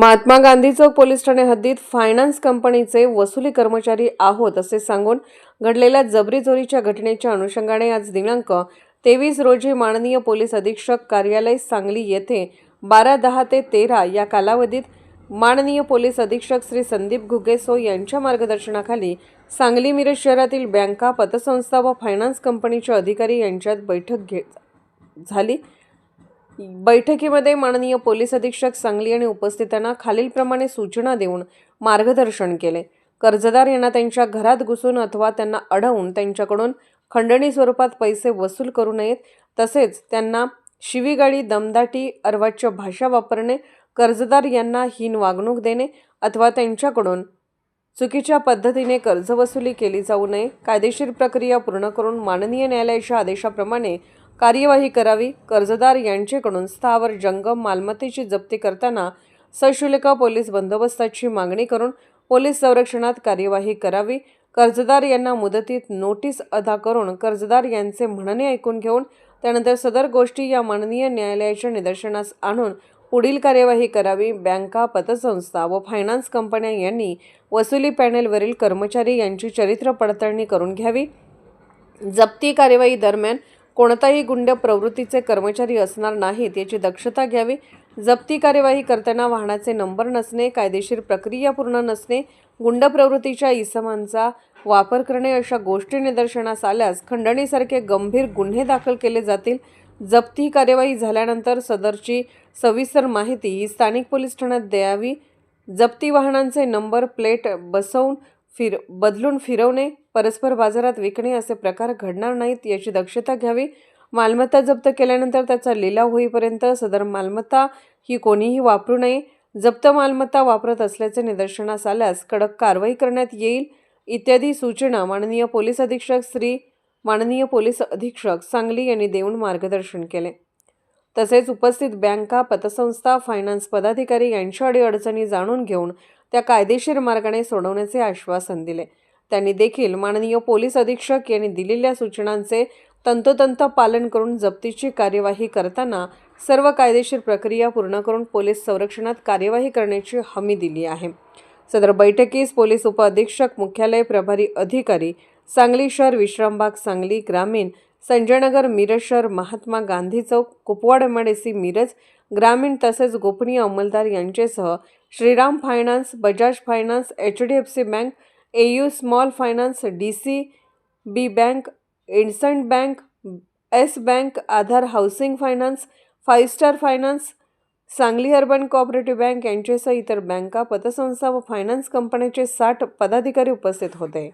महात्मा गांधी चौक police ठाणे हद्दीत finance कंपनीचे वसुली कर्मचारी आहोत असे सांगून घडलेल्या जबरी चोरीच्या घटनेच्या अनुषंगाने आज दिनांक तेवीस रोजी माननीय पोलीस अधीक्षक कार्यालय सांगली येथे बारा दहा ते तेरा या कालावधीत माननीय पोलीस अधीक्षक श्री संदीप घुगेसो यांच्या मार्गदर्शनाखाली सांगली मिरज शहरातील बँका पतसंस्था व फायनान्स कंपनीचे अधिकारी यांच्यात बैठक घे झाली. बैठकीमध्ये माननीय पोलीस अधीक्षक सांगली आणि उपस्थितांना खालीलप्रमाणे सूचना देऊन मार्गदर्शन केले. कर्जदार यांना त्यांच्या घरात घुसून अथवा त्यांना अडवून त्यांच्याकडून खंडणी स्वरूपात पैसे वसूल करू नयेत. तसेच त्यांना शिवीगाडी दमदाटी अर्वाच्य भाषा वापरणे कर्जदार यांना हीन वागणूक देणे अथवा त्यांच्याकडून चुकीच्या पद्धतीने कर्जवसुली केली जाऊ नये कायदेशीर प्रक्रिया पूर्ण करून माननीय न्यायालयाच्या आदेशाप्रमाणे कार्यवाही करावी. कर्जदार यांचेकडून स्थावर जंगम मालमत्तेची जप्ती करताना सशुल्क पोलीस बंदोबस्ताची मागणी करून पोलीस संरक्षणात कार्यवाही करावी. कर्जदार यांना मुदतीत नोटीस अदा करून कर्जदार यांचे म्हणणे ऐकून घेऊन त्यानंतर सदर गोष्टी या माननीय न्यायालयाच्या निदर्शनास आणून पुढील कार्यवाही करावी. बँका पतसंस्था व फायनान्स कंपन्या यांनी वसुली पॅनेलवरील कर्मचारी यांची चरित्र पडताळणी करून घ्यावी. जप्ती कार्यवाही दरम्यान कोणताही गुंड प्रवृत्तीचे कर्मचारी असणार नाहीत याची दक्षता घ्यावी. जप्ती कार्यवाही करताना वाहनाचे नंबर नसणे कायदेशीर प्रक्रिया पूर्ण नसणे गुंड प्रवृत्तीच्या इसमांचा वापर करणे अशा गोष्टी निदर्शनास आल्यास खंडणीसारखे गंभीर गुन्हे दाखल केले जातील. जप्ती कार्यवाही झाल्यानंतर सदरची सविस्तर माहिती ही स्थानिक पोलीस ठाण्यात द्यावी. जप्ती वाहनांचे नंबर प्लेट बसवून फिर बदलून फिरवणे परस्पर बाजारात विकणे असे प्रकार घडणार नाहीत याची दक्षता घ्यावी. मालमत्ता जप्त केल्यानंतर त्याचा लिलाव होईपर्यंत सदर मालमत्ता ही कोणीही वापरू नये. जप्त मालमत्ता वापरत असल्याचे निदर्शनास आल्यास कडक कारवाई करण्यात येईल. इत्यादी सूचना माननीय पोलीस अधीक्षक श्री माननीय पोलीस अधीक्षक सांगली यांनी देऊन मार्गदर्शन केले. तसेच उपस्थित बँका पतसंस्था फायनान्स पदाधिकारी यांच्या अडीअडचणी जाणून घेऊन त्या कायदेशीर मार्गाने सोडवण्याचे आश्वासन दिले. त्यांनी देखील माननीय पोलीस अधीक्षक यांनी दिलेल्या सूचनांचे तंतोतंत पालन करून जप्तीची कार्यवाही करताना सर्व कायदेशीर प्रक्रिया पूर्ण करून पोलीस संरक्षणात कार्यवाही करण्याची हमी दिली आहे. सदर बैठकीस पोलीस उपअधीक्षक मुख्यालय प्रभारी अधिकारी सांगली शहर विश्रामबाग सांगली ग्रामीण संजयनगर मिरज शहर महात्मा गांधी चौक कुपवाड एमआडीसी मिरज ग्रामीण तसेच गोपनीय अंमलदार यांचेसह Shriram finance Bajaj finance H D F C bank A U small finance D C B bank इन्संट bank Yes bank Aadhaar housing finance five star finance Sangli urban cooperative bank यांच्यासह इतर बँका पतसंस्था व फायनान्स कंपन्याचे साठ पदाधिकारी उपस्थित होते.